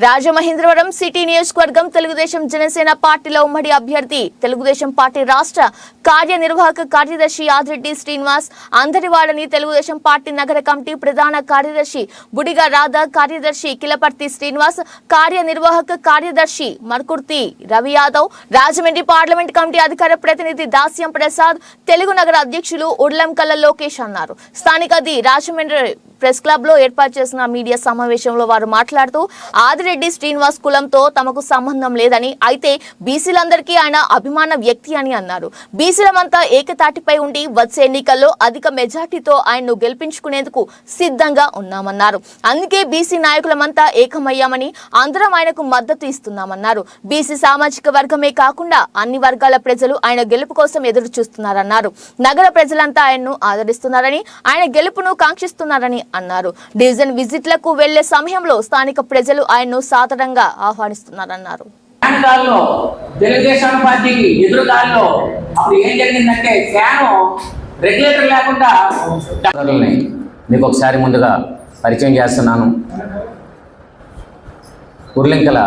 Rajamahendravaram city నియోజకవర్గం తెలుగుదేశం జనసేన పార్టీలో ఉమ్మడి అభ్యర్థి తెలుగుదేశం పార్టీ రాష్ట్ర కార్యనిర్వాహక కార్యదర్శి యాదిరెడ్డి శ్రీనివాస్ అందరివాడని తెలుగుదేశం పార్టీ నగర కమిటీ ప్రధాన కార్యదర్శి బుడిగ రాధా కార్యదర్శి కిలపర్తి శ్రీనివాస్ కార్యనిర్వాహక కార్యదర్శి మర్కుర్తి రవి యాదవ్ రాజమండ్రి పార్లమెంట్ కమిటీ అధికార ప్రతినిధి దాస్యం ప్రసాద్ తెలుగు నగర అధ్యక్షులు ఉడ్లంకల్ల లోకేష్ అన్నారు. స్థానికది రాజమండ్రి ప్రెస్ క్లబ్లో ఏర్పాటు చేసిన మీడియా సమావేశంలో వారు మాట్లాడుతూ ఆదిరెడ్డి శ్రీనివాస్ కులంతో తమకు సంబంధం లేదని అయితే బీసీలందరికీ ఆయన అభిమాన వ్యక్తి అని అన్నారు. బీసీలమంతా ఏకతాటిపై ఉండి వచ్చే ఎన్నికల్లో అధిక మెజార్టీతో ఆయన్ను గెలిపించుకునేందుకు సిద్ధంగా ఉన్నామన్నారు. అందుకే బీసీ నాయకులమంతా ఏకమయ్యామని అందరం ఆయనకు మద్దతు ఇస్తున్నామన్నారు. బీసీ సామాజిక వర్గమే కాకుండా అన్ని వర్గాల ప్రజలు ఆయన గెలుపు కోసం ఎదురు చూస్తున్నారన్నారు నగర ప్రజలంతా ఆయన్ను ఆదరిస్తున్నారని ఆయన గెలుపును కాంక్షిస్తున్నారని అన్నారు. డివిజన్ విజిట్లకు వెళ్ళే సమయంలో స్థానిక ప్రజలు ఆయన్ను సాదరంగా ఆహ్వానిస్తున్నారన్నారు. తెలుగుదేశం పార్టీకి ఎదురు గాల్లో అప్పుడు ఏం జరిగిందంటే ఫ్యాను రెగ్యులేటర్ లేకుండా మీకు ఒకసారి ముందుగా పరిచయం చేస్తున్నాను. ఉర్లింకల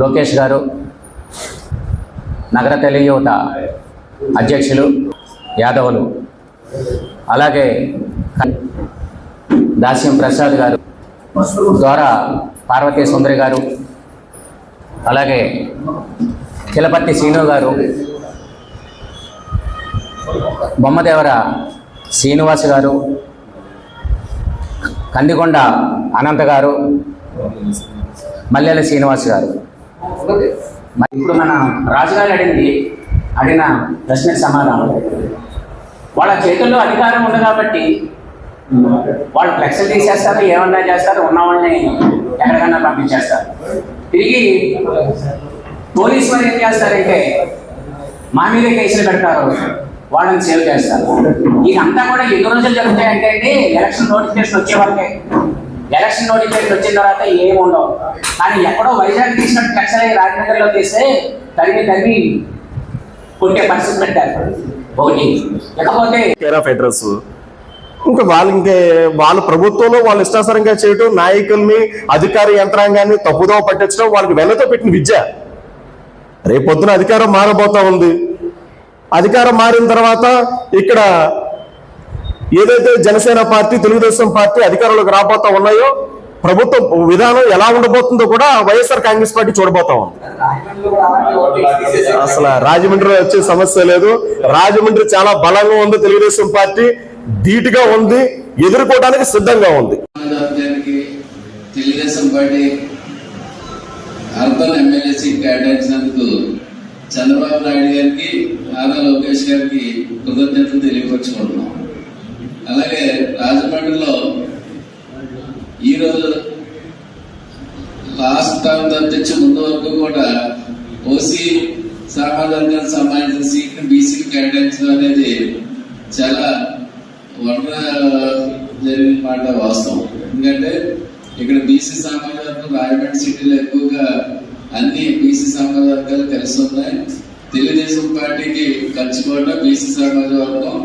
లోకేష్ గారు నగర తెలుగు యువత అధ్యక్షులు యాదవులు అలాగే దాస్యం ప్రసాద్ గారు ద్వారా పార్వతీ సుందరి గారు అలాగే కిలపర్తి శ్రీను గారు బొమ్మదేవర శ్రీనివాస్ గారు కందికొండ అనంత గారు మల్లెల శ్రీనివాస్ గారు. ఇప్పుడు మన రాజుగారు అడిగింది అడిగిన ప్రశ్నకు సమాధానం. వాళ్ళ చేతుల్లో అధికారం ఉంది కాబట్టి వాళ్ళు ఫ్లెక్స్ తీసేస్తారు ఏమన్నా చేస్తారు ఉన్న వాళ్ళని ఎక్కడికన్నా పంపించేస్తారు. తిరిగి పోలీసు వారు ఏం చేస్తారంటే మా మీద కేసులు పెడతారు వాళ్ళని సేవ్ చేస్తారు. ఇదంతా కూడా ఎన్ని రోజులు జరుగుతాయంటే అండి ఎలక్షన్ నోటిఫికేషన్ వచ్చే వరకే. ఎలక్షన్ నోటిఫికేషన్ వచ్చిన తర్వాత ఏమి ఉండవు. కానీ ఎక్కడో వైజాగ్ తీసినట్టు లక్షలై రాజనగర్లో తీస్తే తరిగి తరిగి కొట్టే పరిస్థితి పెట్టారు. ఒకటి లేకపోతే ఇంకా వాళ్ళు ఇంకే వాళ్ళ ప్రభుత్వంలో వాళ్ళు ఇష్టాసరంగా చేయటం నాయకుల్ని అధికార యంత్రాంగాన్ని తప్పుదోవ పట్టించడం వాళ్ళకి వెన్నతో పెట్టిన విద్య. రేపొద్దున అధికారం మారబోతా ఉంది. అధికారం మారిన తర్వాత ఇక్కడ ఏదైతే జనసేన పార్టీ తెలుగుదేశం పార్టీ అధికారంలోకి రాబోతా ఉన్నాయో ప్రభుత్వ విధానం ఎలా ఉండబోతుందో కూడా వైఎస్ఆర్ కాంగ్రెస్ పార్టీ చూడబోతా ఉంది. అసలు రాజమండ్రిలో వచ్చే సమస్య లేదు. రాజమండ్రి చాలా బలంగా ఉంది తెలుగుదేశం పార్టీ. ధీటుగా ఉంది ఎదుర్కోవడానికి సిద్ధంగా ఉంది. Telugu Desam party urban MLA seat కేటాయించినందుకు చంద్రబాబు నాయుడు గారికి నారా లోకేష్ గారికి కృతజ్ఞతలు తెలియపరుచుకుంటున్నాం. అలాగే రాజమండ్రిలో ఈరోజు లాస్ట్ టైం తప్పించి ముందు వరకు కూడా ఓసీ సామాజిక సంబంధించిన సీట్ బీసీకి కేటాయించడం అనేది చాలా వంట జరిగిన మాట వాస్తవం. ఎందుకంటే ఇక్కడ బీసీ సామాజిక వర్గం రాయమండ్రి సిటీలో ఎక్కువగా అన్ని బీసీ సమాజ వర్గాలు కలిసి ఉన్నాయి. తెలుగుదేశం పార్టీకి ఖర్చు కూడా బీసీ సమాజ వర్గం.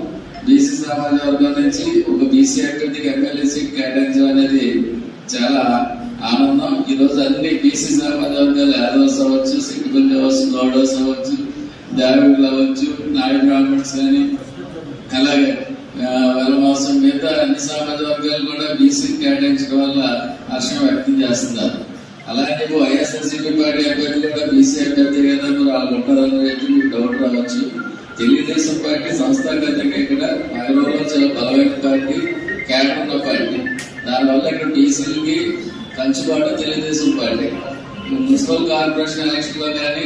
బీసీ సమాజ వర్గం నుంచి ఒక బీసీ అభ్యర్థికి ఎమ్మెల్యే సీట్ కేటాయించడం అనేది చాలా ఆనందం. ఈరోజు అన్ని బీసీ సమాజ వర్గాలు యాదవ్స్ అవ్వచ్చు సిక్కుల్ అవ్వచ్చు గౌడస్ అవ్వచ్చు ద్రావిడులు అవ్వచ్చు నాయుడు బ్రాహ్మణ్స్ కానీ అలాగే వనవాసం మీద అన్ని సమాజ వర్గాలు కూడా బీసీ కేటాయించడం వల్ల హర్షం వ్యక్తం చేస్తున్నారు. అలాగే వైఎస్ఆర్సీపీ పార్టీ అభ్యర్థి కూడా బీసీ అభ్యర్థి కదా మరి వాళ్ళు ఉంటారని చెప్పి మీకు డౌట్ రావచ్చు. తెలుగుదేశం పార్టీ సంస్థాగతంగా ఇక్కడ నగరంలో చాలా బలమైన పార్టీ క్యాడర్ పార్టీ. దానివల్ల ఇక్కడ బీసీలకి కంచుబాటు తెలుగుదేశం పార్టీ. మున్సిపల్ కార్పొరేషన్ ఎలక్షన్లో కానీ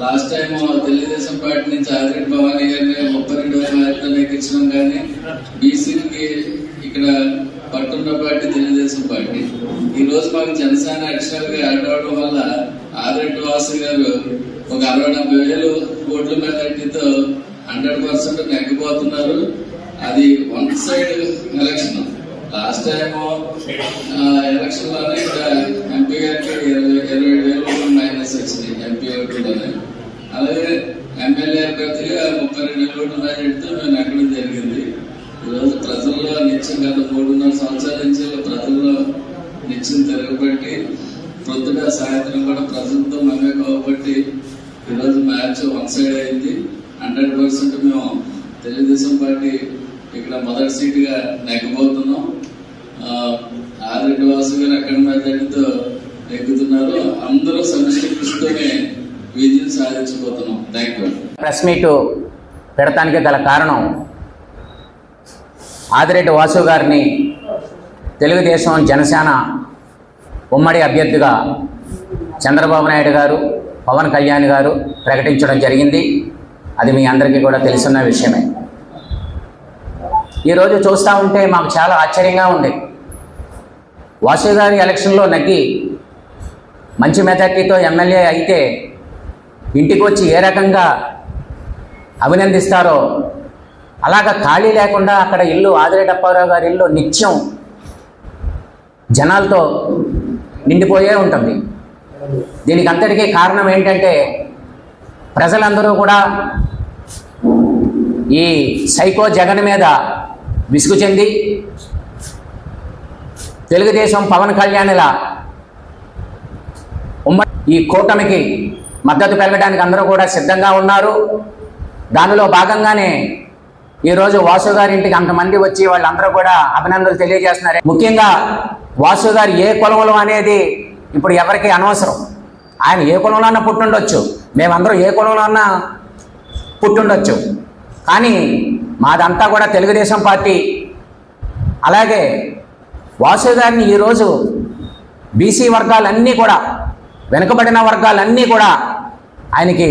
లాస్ట్ టైం తెలుగుదేశం పార్టీ నుంచి ఆదిరెడ్డి భవానీ గారిని ముప్పై రెండు వేల మేరతో ఎక్కించడం కానీ బీసీలకి ఇక్కడ పట్టున్న పార్టీ తెలుగుదేశం పార్టీ. ఈ రోజు మాకు జనసేన అడిషనల్ ఆడవడం వల్ల ఆదిరెడ్డి వాసు గారు ఒక అరవై డెబ్బై వేలు ఓట్ల మెజార్టీతో హండ్రెడ్ పర్సెంట్ నెగ్గిపోతున్నారు. అది one side election. Last time ఎలక్షన్లోనే ఇక్కడ ఎంపీ గారికి ఇరవై ఇరవై వేలు మైనస్ వచ్చింది. ఎంపీ ఓట్లోనే అలాగే ఎమ్మెల్యే అభ్యర్థిగా ముప్పై రెండు కోట్లు ఓట్ల మెజార్టీతో మేము ఎక్కడం జరిగింది. ఈరోజు ప్రజల్లో నిత్యం గత మూడున్నర సంవత్సరాల నుంచి ప్రజల్లో నిత్యం తిరగబట్టి పొద్దున సాయంత్రం కూడా ప్రజలతో మేమే కాబట్టి ఈరోజు మ్యాచ్ వన్ సైడ్ అయింది. హండ్రెడ్ పర్సెంట్ మేము తెలుగుదేశం పార్టీ ఇక్కడ మొదటి సీటుగా నెగ్గబోతున్నాం. ఆ, వాసు గారు అక్కడ మెజార్టీతో నెగ్గుతున్నారు. అందరూ సమిష్టి కృషితోనే విజయం సాధించబోతున్నాం. థ్యాంక్ యూ ప్రెస్ మీట్ పెడతానికి గల కారణం ఆదిరెడ్డి వాసు గారిని తెలుగుదేశం జనసేన ఉమ్మడి అభ్యర్థిగా చంద్రబాబు నాయుడు గారు పవన్ కళ్యాణ్ గారు ప్రకటించడం జరిగింది. అది మీ అందరికీ కూడా తెలుసున్న విషయమే. ఈరోజు చూస్తూ ఉంటే మాకు చాలా ఆశ్చర్యంగా ఉంది. వాసు గారి ఎలక్షన్లో నగ్గి మంచి మెజార్టీతో ఎమ్మెల్యే అయితే ఇంటికి వచ్చి ఏ రకంగా అభినందిస్తారో అలాగ ఖాళీ లేకుండా అక్కడ ఇల్లు ఆదిరేటప్పారావు గారి ఇల్లు నిత్యం జనాలతో నిండిపోయే ఉంటుంది. దీనికి అంతటికీ కారణం ఏంటంటే ప్రజలందరూ కూడా ఈ సైకో జగన్ మీద విసుగు చెంది తెలుగుదేశం పవన్ కళ్యాణ్ల ఉమ్మ ఈ కూటమికి మద్దతు పెరగడానికి అందరూ కూడా సిద్ధంగా ఉన్నారు. దానిలో భాగంగానే ఈరోజు వాసు గారి ఇంటికి అంతమంది వచ్చి వాళ్ళందరూ కూడా అభినందనలు తెలియజేస్తున్నారు. ముఖ్యంగా వాసు గారు ఏ కులంలో అనేది ఇప్పుడు ఎవరికి అనవసరం. ఆయన ఏ కులంలో అన్నా పుట్టుండొచ్చు. మేమందరం ఏ కులంలో అన్నా పుట్టుండొచ్చు. కానీ మాదంతా కూడా తెలుగుదేశం పార్టీ. అలాగే వాసు గారిని ఈరోజు బీసీ వర్గాలన్నీ కూడా వెనుకబడిన వర్గాలన్నీ కూడా ఆయనకి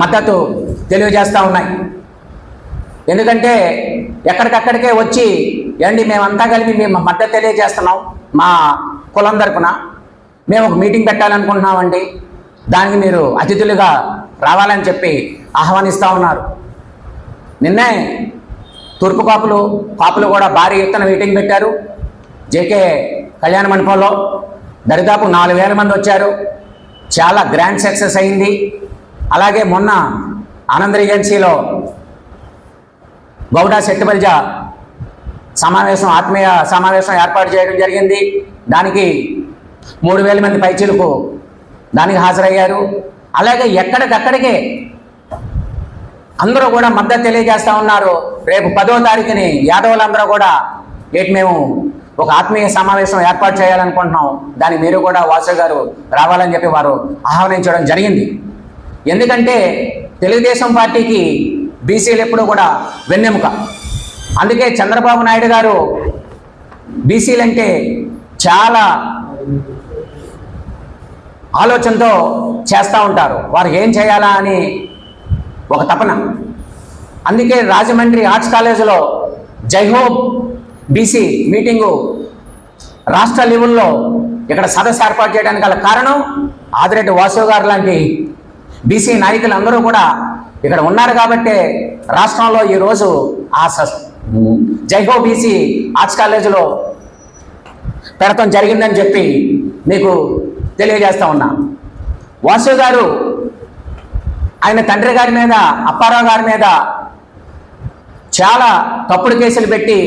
మద్దతు తెలియజేస్తూ ఉన్నాయి. ఎందుకంటే ఎక్కడికక్కడికే వచ్చి ఏండి మేమంతా కలిపి మేము మద్దతు తెలియజేస్తున్నాం మా కులం తరపున. మేము ఒక మీటింగ్ పెట్టాలనుకుంటున్నామండి. దానికి మీరు అతిథులుగా రావాలని చెప్పి ఆహ్వానిస్తూ ఉన్నారు. నిన్నే తూర్పు కాపులు కాపులు కూడా భారీ ఎత్తున మీటింగ్ పెట్టారు. జేకే కళ్యాణ మండపంలో దరిదాపు నాలుగు వేల మంది వచ్చారు. చాలా గ్రాండ్ సక్సెస్ అయింది. అలాగే మొన్న ఆనంద్ ఏజెన్సీలో గౌడ శెట్టిబల్జ సమావేశం ఆత్మీయ సమావేశం ఏర్పాటు చేయడం జరిగింది. దానికి మూడు వేల మంది పైచీలకు దానికి హాజరయ్యారు. అలాగే ఎక్కడికక్కడికే అందరూ కూడా మద్దతు తెలియజేస్తూ ఉన్నారు. రేపు పదో తారీఖుని యాదవులందరూ కూడా ఏటి మేము ఒక ఆత్మీయ సమావేశం ఏర్పాటు చేయాలనుకుంటున్నాం. దానికి మీరు కూడా వాసు గారు రావాలని చెప్పి వారు ఆహ్వానించడం జరిగింది. ఎందుకంటే తెలుగుదేశం పార్టీకి బీసీలు ఎప్పుడూ కూడా వెన్నెముక. అందుకే చంద్రబాబు నాయుడు గారు బీసీలంటే చాలా ఆలోచనతో చేస్తూ ఉంటారు. వారు ఏం చేయాలా అని ఒక తపన. అందుకే రాజమండ్రి ఆర్ట్స్ కాలేజీలో జైహోబ్ బీసీ మీటింగు రాష్ట్ర లెవెల్లో ఇక్కడ సదస్సు ఏర్పాటు చేయడానికి గల కారణం ఆదిరెడ్డి వాసు గారు లాంటి బీసీ నాయకులు అందరూ కూడా ఇక్కడ ఉన్నారు కాబట్టే రాష్ట్రంలో ఈరోజు ఆ స- జైహో బీసీ ఆర్ట్స్ కాలేజీలో పెడతం జరిగిందని చెప్పి మీకు తెలియజేస్తా ఉన్నా. వాసు గారు ఆయన తండ్రి గారి మీద అప్పారావు గారి మీద చాలా తప్పుడు కేసులు పెట్టి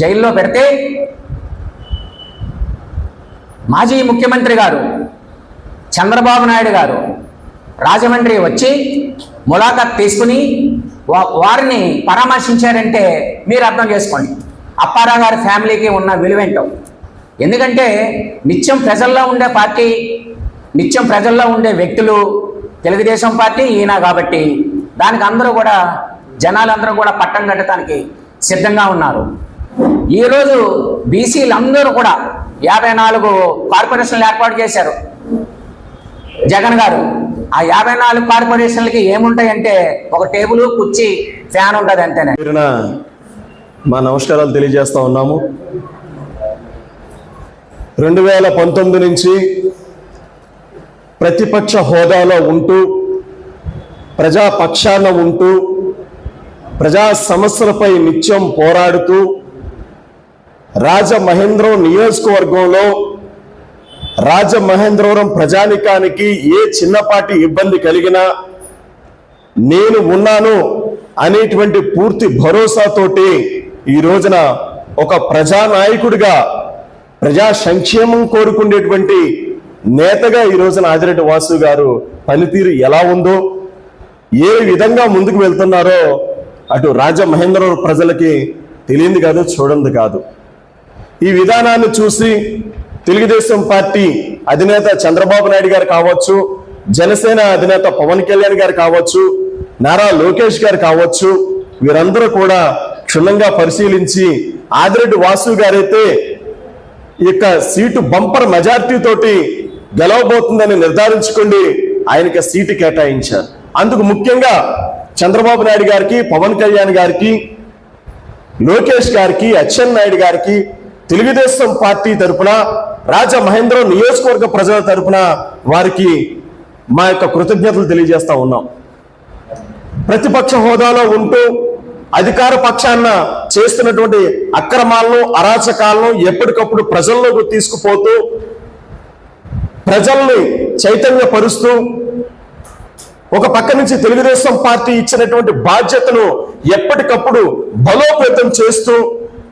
జైల్లో పెడితే మాజీ ముఖ్యమంత్రి గారు చంద్రబాబు నాయుడు గారు రాజమండ్రి వచ్చి ములాఖత్ తీసుకుని వారిని పరామర్శించారంటే మీరు అర్థం చేసుకోండి. అప్పారావు గారి ఫ్యామిలీకి ఉన్న విలువేంటో. ఎందుకంటే నిత్యం ప్రజల్లో ఉండే పార్టీ నిత్యం ప్రజల్లో ఉండే వ్యక్తులు తెలుగుదేశం పార్టీ ఈయన కాబట్టి దానికి అందరూ కూడా జనాలందరూ కూడా పట్టం కట్టడానికి సిద్ధంగా ఉన్నారు. ఈరోజు బీసీలందరూ కూడా యాభై నాలుగు కార్పొరేషన్లు ఏర్పాటు చేశారు. జగన్ గారు ఆ యాభై నాలుగు కార్పొరేషన్లకి ఏముంటాయంటే ఒక టేబుల్ కుర్చీ ఫ్యాన్ ఉంటుంది అంతేనే. మా నమస్కారాలు తెలియజేస్తా ఉన్నాము. రెండు వేల పంతొమ్మిది నుంచి ప్రతిపక్ష హోదాలో ఉంటూ ప్రజాపక్షాన ఉంటూ ప్రజా సమస్యలపై నిత్యం పోరాడుతూ రాజమహేంద్రం నియోజకవర్గంలో రాజమహేంద్రవరం ప్రజానికానికి ఏ చిన్నపాటి ఇబ్బంది కలిగినా నేను ఉన్నాను అనేటువంటి పూర్తి భరోసాతోటి ఈ రోజున ఒక ప్రజానాయకుడిగా ప్రజా సంక్షేమం కోరుకునేటువంటి నేతగా ఈ రోజున ఆదిరెడ్డి వాసు గారు పనితీరు ఎలా ఉందో ఏ విధంగా ముందుకు వెళ్తున్నారో అటు రాజ మహేంద్ర ప్రజలకి తెలియంది కాదు చూడంది కాదు. ఈ విధానాన్ని చూసి తెలుగుదేశం పార్టీ అధినేత చంద్రబాబు నాయుడు గారు కావచ్చు జనసేన అధినేత పవన్ కళ్యాణ్ గారు కావచ్చు నారా లోకేష్ గారు కావచ్చు వీరందరూ కూడా క్షుణ్ణంగా పరిశీలించి ఆదిరెడ్డి వాసు గారైతే ఈ యొక్క సీటు బంపర్ మెజార్టీ తోటి గెలవబోతుందని నిర్ధారించుకోండి ఆయనకి సీటు కేటాయించారు. అందుకు ముఖ్యంగా చంద్రబాబు నాయుడు గారికి పవన్ కళ్యాణ్ గారికి లోకేష్ గారికి అచ్చెన్ నాయుడు గారికి తెలుగుదేశం పార్టీ తరపున రాజమహేంద్రం నియోజకవర్గ ప్రజల తరపున వారికి మా యొక్క కృతజ్ఞతలు తెలియజేస్తా ఉన్నాం. ప్రతిపక్ష హోదాలో ఉంటూ అధికార పక్షాన చేస్తున్నటువంటి అక్రమాలను అరాచకాలను ఎప్పటికప్పుడు ప్రజల్లోకి తీసుకుపోతూ ప్రజల్ని చైతన్యపరుస్తూ ఒక పక్క నుంచి తెలుగుదేశం పార్టీ ఇచ్చినటువంటి బాధ్యతను ఎప్పటికప్పుడు బలోపేతం చేస్తూ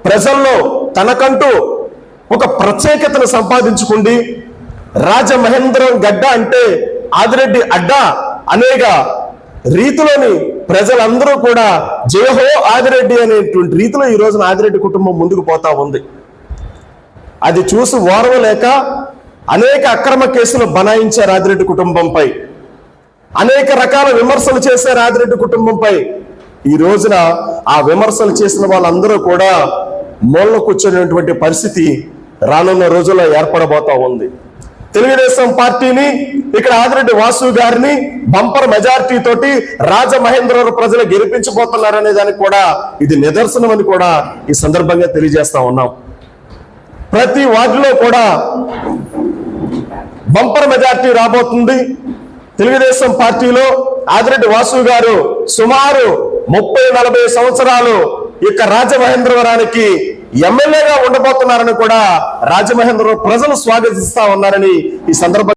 ప్రజల్లో తనకంటూ ఒక ప్రత్యేకతను సంపాదించుకుంది రాజమహేంద్రం గడ్డ అంటే ఆదిరెడ్డి అడ్డ అనేక రీతిలోని ప్రజలందరూ కూడా జయహో ఆదిరెడ్డి అనేటువంటి రీతిలో ఈ రోజున ఆదిరెడ్డి కుటుంబం ముందుకు పోతా ఉంది. అది చూసి ఓర్వలేక అనేక అక్రమ కేసులు బనాయించారు ఆదిరెడ్డి కుటుంబంపై. అనేక రకాల విమర్శలు చేశారు ఆదిరెడ్డి కుటుంబంపై ఈ రోజున ఆ విమర్శలు చేసిన వాళ్ళందరూ కూడా మూల కూర్చునేటువంటి పరిస్థితి రానున్న రోజుల్లో ఏర్పడబోతా ఉంది. తెలుగుదేశం పార్టీని ఇక్కడ ఆదిరెడ్డి వాసు గారిని బంపర్ మెజారిటీ తోటి రాజమహేంద్రవరం ప్రజలు గెలిపించబోతున్నారనే దానికి కూడా ఇది నిదర్శనం అని కూడా ఈ సందర్భంగా తెలియజేస్తా ఉన్నాం. ప్రతి వార్డులో కూడా బంపర్ మెజార్టీ రాబోతుంది. తెలుగుదేశం పార్టీలో ఆదిరెడ్డి వాసు గారు సుమారు ముప్పై నలభై సంవత్సరాలు ఇక రాజమహేంద్రవరానికి ఎమ్మెల్యేగా ఉండబోతున్నారని కూడా రాజమహేంద్రవరం ప్రజలు స్వాగతిస్తా ఉన్నారని ఈ సందర్భంగా